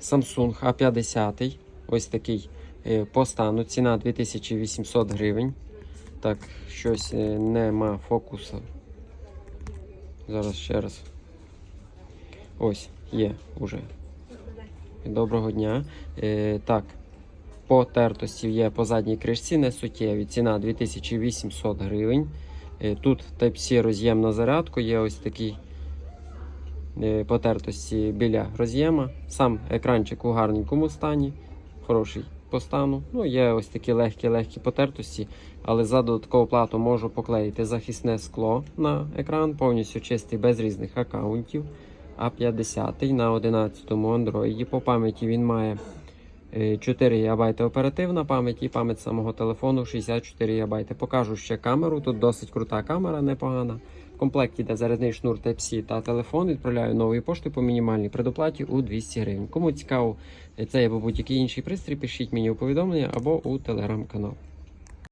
Samsung A50. Ось такий е, по стану. Ціна 2800 гривень. Так, щось е, нема фокусу. Зараз ще раз. Ось, є уже. Доброго дня. Е, так, по тертості є по задній кришці не суттєві. Ціна 2800 гривень. Тут Type-C роз'єм на зарядку, є ось такий потертості біля роз'єма. Сам екранчик у гарненькому стані, хороший по стану. Ну, є ось такі легкі-легкі потертості, але за додаткову плату можу поклеїти захисне скло на екран, повністю чистий без різних аккаунтів. А50 на 11 Android. По пам'яті він має е, 4 ГБ оперативна пам'ять і пам'ять самого телефону 64 ГБ. Покажу ще камеру. Тут досить крута камера, непогана. В комплекті йде зарядний шнур Type-C та телефон. Відправляю нової пошти по мінімальній предоплаті у 200 гривень. Кому цікаво, е, це або будь-який інший пристрій, пишіть мені у повідомлення або у телеграм-канал.